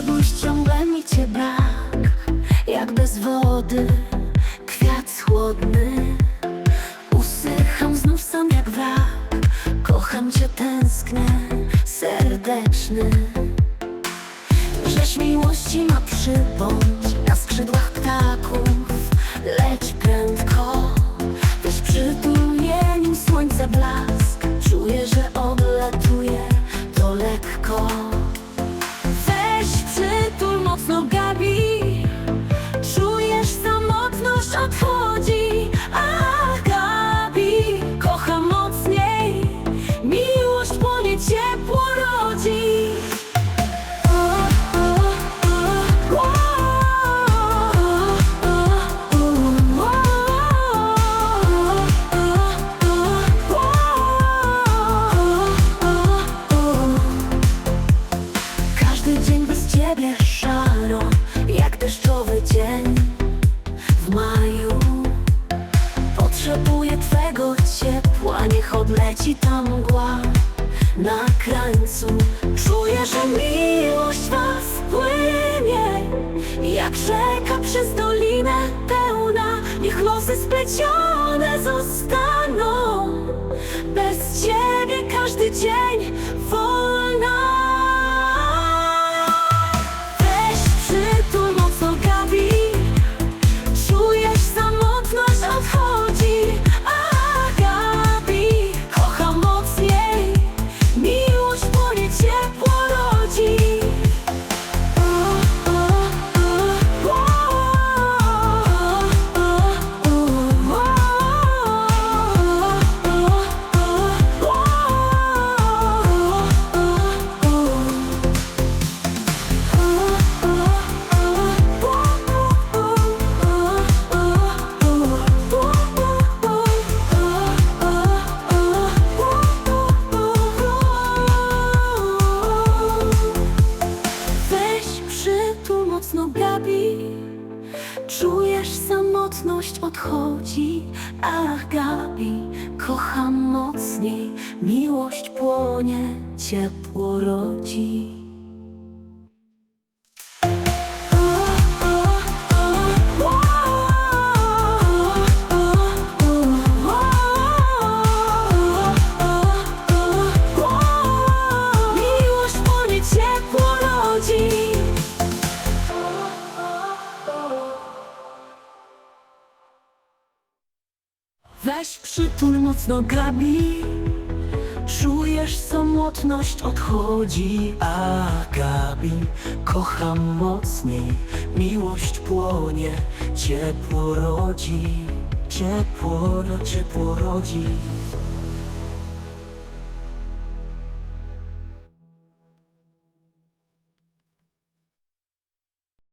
Spróbujesz ciągle mi cię brak Jak bez wody Kwiat chłodny. Usycham znów sam jak wrak Kocham cię, tęsknię Serdeczny. Rzeź miłości ma przybądź przytul mocno odleci ta mgła na krańcu. Czuję, że miłość was płynie, jak rzeka przez dolinę pełna. Niech losy splecione zostaną, bez ciebie każdy dzień samotność odchodzi. Ach Gabi, kocham mocniej. Miłość płonie, ciepło rodzi Weź przytul mocno Gabi Czujesz samotność odchodzi. A Gabi, kocham mocniej. Miłość płonie, ciepło rodzi. Ciepło, ciepło rodzi